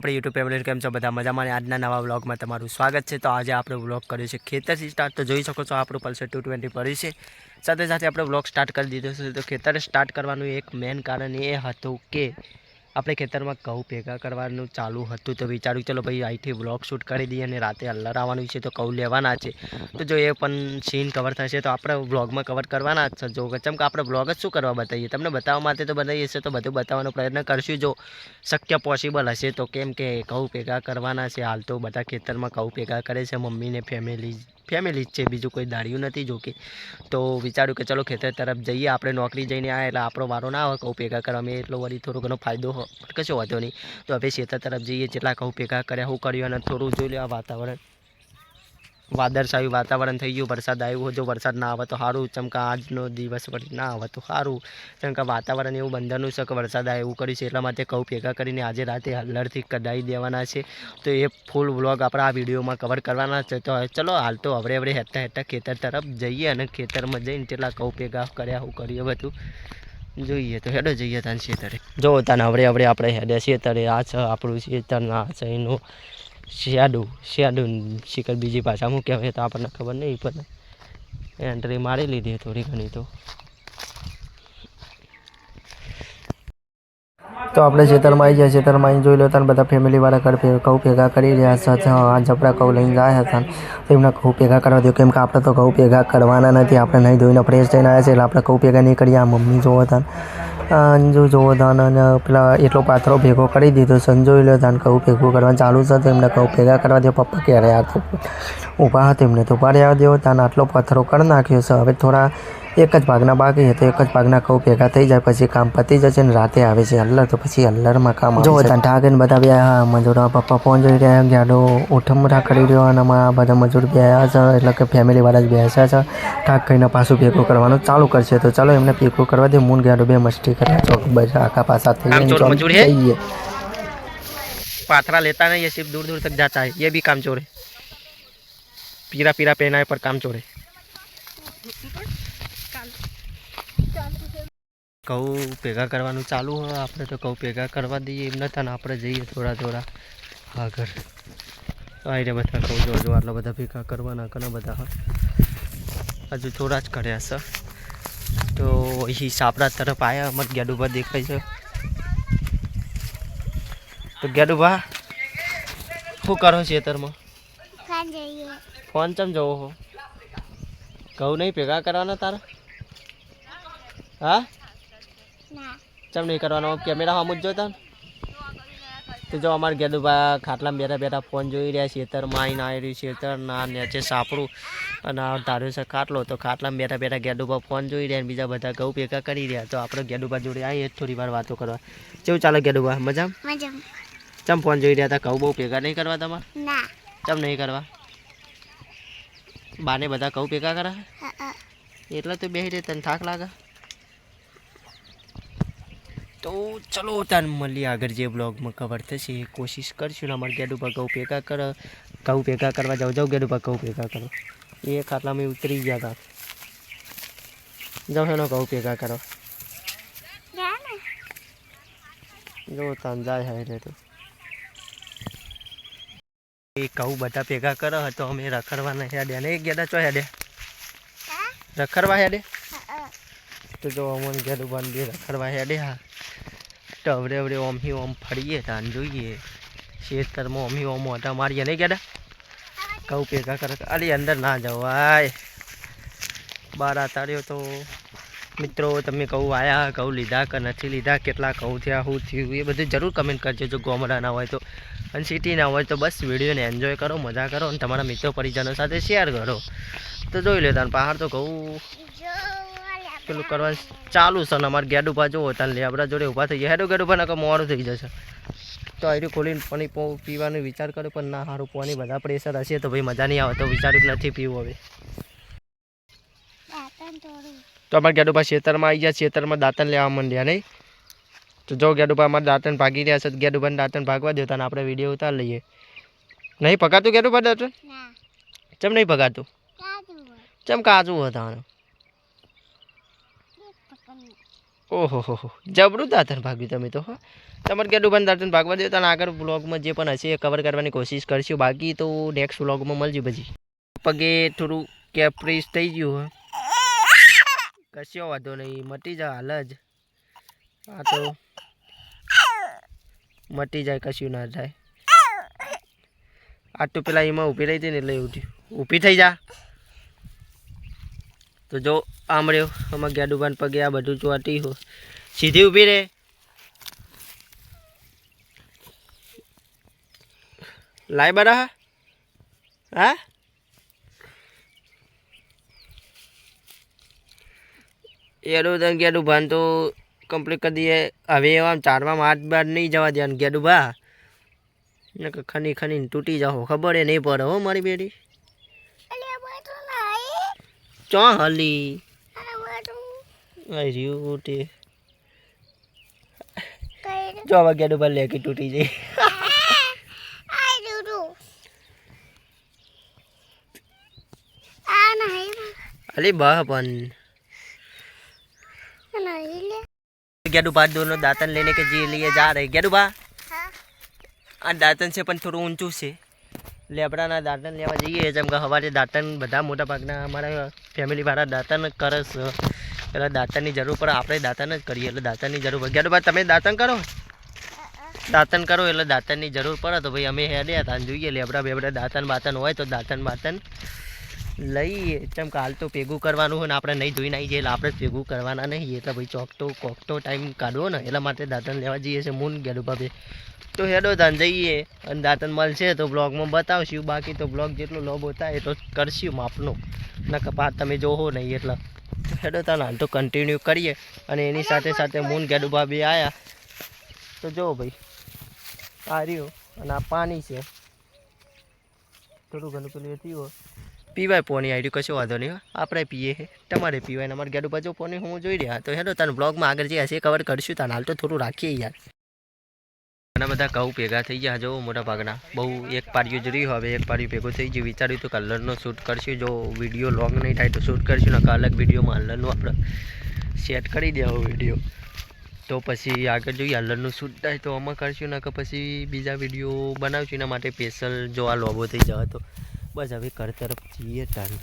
આપણે YouTube family કેમ છો બધા મજામાં અને આજના નવા વ્લોગમાં તમારું સ્વાગત છે. તો આજે આપણે વ્લોગ કર્યો છે ખેતરથી સ્ટાર્ટ તો જોઈ શકો છો આપણું પલ્સર ટુ ટ્વેન્ટી પડ્યું છે. સાથે સાથે આપણે વ્લોગ સ્ટાર્ટ કરી દીધો છે. તો ખેતર સ્ટાર્ટ કરવાનું એક મેઇન કારણ એ હતું કે આપણે ખેતરમાં ઘઉં ભેગા કરવાનું ચાલુ હતું તો વિચાર્યું, ચલો ભાઈ, અહીંથી વ્લોગ શૂટ કરી દઈએ અને રાતે અલ્લર આવવાનું છે તો ઘઉં લેવાના છે. તો જો એ પણ સીન કવર થશે તો આપણે વ્લોગમાં કવર કરવાના જ છે. જો ચમ કે આપણે વ્લોગ જ શું કરવા બતાવીએ તમને બતાવવા માટે તો બતાવીએ છીએ તો બધું બતાવવાનો પ્રયત્ન કરશું. જો શક્ય પોસિબલ હશે તો કેમ કે ઘઉં ભેગા કરવાના છે. હાલ તો બધા ખેતરમાં ઘઉં ભેગા કરે છે મમ્મીને ફેમિલી ફેમિલી જ છે, બીજું કોઈ દાળ્યું નથી જોકે તો વિચાર્યું કે ચલો ખેતર તરફ જઈએ, આપણે નોકરી જઈને આ એટલે આપણો વારો ના આવે કહું ભેગા કરવામાં એટલો વળી થોડો ઘણો ફાયદો હોય કશો વાંધો નહીં. તો હવે ખેતર તરફ જઈએ, જેટલા કહું ભેગા કર્યા શું કર્યું અને થોડું જોઈ લે વાતાવરણ. વાદળછાયું વાતાવરણ થઈ ગયું, વરસાદ આવ્યો. જો વરસાદ ના આવે તો સારું ચમકા આજનો દિવસ ના આવે તો સારું કેમ કે વાતાવરણ એવું બંધનું છે કે વરસાદ આવે એવું કર્યું છે. એટલા માટે કહું, ભેગા કરીને આજે રાતે હલ્લરથી કઢાઈ દેવાના છે. તો એ ફૂલ વ્લોગ આપણે આ વિડીયોમાં કવર કરવાના છે. તો ચલો, હાલ તો હવડે હવે હેતા હેઠતા ખેતર તરફ જઈએ અને ખેતરમાં જઈને કેટલા કહું, ભેગા કર્યા હું કરીએ બધું જોઈએ. તો હેડો જઈએ તાન ખેતરે. જો તાને હવે હવે આપણે હેડે ખેતરે આ છે, આપણું ખેતર ના છે, એનું શિયાડું શિયાડું શિખર બીજી ભાષામાં કહેવાય તો આપણને ખબર નહીં પણ એન્ટ્રી મારી લીધી થોડી ઘણી તો તો આપણે ખેતરમાં આવી જાય ખેતરમાં અહીં જોઈ લો તને બધા ફેમિલીવાળા ઘર ઘઉં ભેગા કરી રહ્યા છે આ જબડા ઘઉં લઈને જાય હતા તો એમને ઘઉં ભેગા કરવા દો કેમ કે આપણે તો ઘઉં ભેગા કરવાના નથી આપણે નહીં ધોઈને ફ્રેશ થઈને આવ્યા છે એટલે આપણે ઘઉં ભેગા નહીં કરીએ આ મમ્મી જોવો હતા અંજુ જોવો તાન અને પેલા એટલો પાથરો ભેગો કરી દીધો સંજોઈ લો તાન કહું ભેગું કરવાનું ચાલુ છે. તેમને કહું ભેગા કરવા દો પપ્પા ક્યારે આ ઊભા હતા એમને તો ઊભા રહેવા દો તાન આટલો પથ્થરો કરી નાખ્યો છે. હવે થોડા એક જ ભાગના બાકી છે તો એક જ ભાગના ઘઉં ભેગા થઈ જાય પછી કામ પતી જશે ને રાતે આવે છે હલ્લર તો પછી હલ્લરમાં કામ જો તાન ઠાકર બધા બે હા મજૂરો પપ્પા ફોન જોઈ રહ્યા ગાડો ઉઠમરા કરી રહ્યો અને અમારા બધા મજૂર બેહ્યા છે એટલે કે ફેમિલીવાળા જ બેસ્યા છે ઠાક કહીને પાછું ભેગું કરવાનું ચાલુ કરશે તો ચાલો એમને ભેગું કરવા દે મૂન ગાડો બે મસ્તી કર્યા ચોક બધા આખા પાસા થઈ કામ ચોર મજૂર હે? જઈએ पाथरा लेता नहीं ये सिर्फ दूर दूर तक जाता है ये भी काम चोर है पीरा पीरा पहना है पर काम चोर है ઘઉં ભેગા કરવાનું ચાલુ હોય આપણે તો કહું ભેગા કરવા દઈએ. એમ નતા ને આપણે જઈએ થોડા થોડા આગળ. આવી રે બધા કહું જો જો આટલા બધા ભેગા કરવાના ઘણા બધા હજુ થોડા જ કર્યા છે. તો અહીં સાપરા તરફ આવ્યા અમારે ગેડુભા દેખાય છે. તો ગેડુભા શું કરો ખેતરમાં? અત્યારમાં ફોન ચમ જવો હો ઘઉં નહીં ભેગા કરવાના તારા? હા? ચમ નહીં કરવાનો? કેમેરા હમ જ જોતા તો જો અમારે ગેદુભા ખાટલામાં બેઠા બેઠા ફોન જોઈ રહ્યા ખેતરમાં ના આવી રહ્યું ખેતર ના નીચે સાપડું અને આ ધાર્યું છે ખાટલો. તો ખાટલામાં બેઠા બેઠા ગેડુભા ફોન જોઈ રહ્યા બીજા બધા ઘઉં ભેગા કરી રહ્યા. તો આપણે ગેડુભા જોડે આવીએ થોડી વાર વાતો કરવા. કેવું ચાલે ગેડુભા મજા મજા ચમ ફોન જોઈ રહ્યા હતા? ઘઉં બહુ ભેગા નહીં કરવા તમારે? ચમ નહીં કરવા? બાને બધા કહું ભેગા કરા. એટલે તો બેસી રહે તને થાક લાગે? તો ચલો તાન મળીએ આગળ જે બ્લોગમાં કવર થશે. એ કોશિશ કરશું ને અમારે ગેડુભા ઘઉં ભેગા કર ઘઉં ભેગા કરવા જાઉં જાઉં ગેડુભા ઘઉં ભેગા કરો. એ ખાટલામાં ઉતરી ગયા હતા જાઉં એનો ઘઉં ભેગા કરો. જો તાન જાય રે તો. એ ઘઉં બધા ભેગા કરો તો અમે રખડવાના હેડ્યા ને એક ગેડા ચો હેડ્યા રખડવા હેડે. તો જો અમને ઘેર બાંધી રખડવા હેડે હા અવરે ઓમહી ઓમ ફરીએ તાન જોઈએ. ખેતરમાં ઓમહી ઓમ મોટા મારીએ, નહીં ગયા કહું ભેગા કરે, અરે અંદર ના જવાય. બાર આતાડ્યો તો. મિત્રો, તમે કહું આયા, કહું લીધા કે નથી લીધા, કેટલા કહું થયા શું થયું, એ બધું જરૂર કમેન્ટ કરજો જો ગોમડાના હોય તો. અને સિટીના હોય તો બસ વિડીયોને એન્જોય કરો, મજા કરો અને તમારા મિત્રો પરિજનો સાથે શેર કરો. તો જોઈ લો તાર પહાડ તો કહું. પેલું કરવાનું ચાલુ છે ને અમારે ગેડ ઊભા જોવો લે લેબડા જોડે ઊભા થઈ જાય હેડો ગેડ ઊભા નકર મોડું થઈ જશે. તો આર્યું ખોલીને પાણી પીવાનો વિચાર કર્યો પણ ના સારું પાણી બધા પ્રેશર હશે તો ભાઈ મજા નહીં આવે તો વિચાર્યું નથી પીવું હવે. તો અમારે ગેડ ઊભા ખેતરમાં આવી ગયા ખેતરમાં દાંતન લેવા માંડ્યા નહીં. તો જો ગેડ ઊભા અમારે દાંતણ ભાગી રહ્યા છે તો ગેડ ઉભાને દાંતણ ભાગવા દો તાને આપણે વીડિયો ઉતાર લઈએ. નહીં પકાતું ગેડ ઊભા દાંતણ? ચમ નહીં પકાતું? ચમ કાચું હતા એક પકડ ઓહો હો હો જબરું દાંતણ ભાગ્યું તમે તો, હો. તમારે કેટલું પણ દાંતણ ભાગવા દે તને આગળ વ્લોગમાં જે પણ હશે એ કવર કરવાની કોશિશ કરશું. બાકી તો નેક્સ્ટ વ્લોગમાં મળજો પછી. પગે થોડું કેપ્રિસ થઈ ગયું હોય કશો વાંધો નહીં, મટી જાય હાલ જ. આ તો મટી જાય, કશું ના થાય. આ તો પેલા એમાં ઊભી રહી હતી ને એટલે ઊભી થઈ જા. તો જો આમ રહ્યો આમાં ગેડુબાન પગે આ બધું ચોટી હો. સીધી ઊભી રહે લાય બરા હા. એડું તને ગેડું ભાન તો કમ્પ્લીટ કરી દઈએ. હવે આમ ચારમાં હાથ બાર નહીં જવા દે ગેડું ભા ને ખની ખની તૂટી જાઓ ખબર એ નહીં પડે હો મારી બેટી. અલ્યા બધું નહીં ચો હલી? આ બધું આઈ રહ્યું તૂટી જો વાગ્યાનું ભલે લેકી તૂટી જઈ અલી બા પણ. ગેડુ બા દોનો દાંતન લઈને કે જે લઈએ જા રહી. ગેડુ બા. આ દાંતન છે પણ થોડું ઊંચું છે. લેબડાના દાંતન લેવા જઈએ. જેમ કે સવારે દાંતન બધા મોટા ભાગના અમારા ફેમિલીવાળા દાંતન છે. એટલે દાંતણની જરૂર પડે, આપણે દાંતણ જ કરીએ એટલે દાંતણની જરૂર પડે. ગેડુ તમે દાંતણ કરો. દાંતણ કરો એટલે દાંતણની જરૂર પડે તો ભાઈ અમે હેડ્યા તાન જોઈએ, લેબડા બેબડા દાંતણ બાતન હોય તો દાંતણ બાતન લઈએ. ચમ કાલ તો ભેગું કરવાનું હોય ને આપણે નહીં જોઈ આવી જઈએ એટલે આપણે ભેગું કરવાના નહીં. એટલે ભાઈ ચોકટો, કોકટો ટાઈમ કાઢવો ને એટલા માટે દાંતણ લેવા જઈએ છે મૂન ભાભે તો હેડો તાન જઈએ અને દાંતન મળશે તો બ્લોગમાં બતાવશું. બાકી તો બ્લોગ જેટલો લોભ થાય તો કરશું માપનો. ના કપાત તમે જોવો નહીં એટલે. હેડો તાન, હાલ તો કન્ટિન્યુ કરીએ. અને એની સાથે સાથે મૂન ગેડુભા બી આવ્યા તો જો ભાઈ, આ રહ્યું અને આ પાણી છે. થોડું ઘણું પેલું થયું પીવાય પોણી આવી કશો વાંધો નહીં. આપણે પીએ છે તમારે પીવાય ને અમારે ગેડું બાજુ પોણી હું જોઈ રહ્યા. તો હેડો તને બ્લોગમાં આગળ જે હશે કવર કરીશું તને. હાલ તો થોડું રાખીએ યાર. ઘણા બધા ઘઉં ભેગા થઈ ગયા જો મોટા ભાગના બહુ એક પાડ્યું જ રહ્યું, હવે એક પાડ્યું ભેગું થઈ ગયું. વિચાર્યું તો કલરનો શૂટ કરશું, જો વીડિયો લોંગ નહીં થાય તો શૂટ કરશું નકા અલગ વિડીયોમાં અલરનું આપણે સેટ કરી દેવો વીડિયો. તો પછી આગળ જોઈએ અલરનું શૂટ થાય તો આમાં કરશું ને કે પછી બીજા વીડિયો બનાવશું. એના માટે સ્પેશિયલ જો આ લોબો થઈ જવા તો બસ હવે ઘર તરફ જઈએ તારું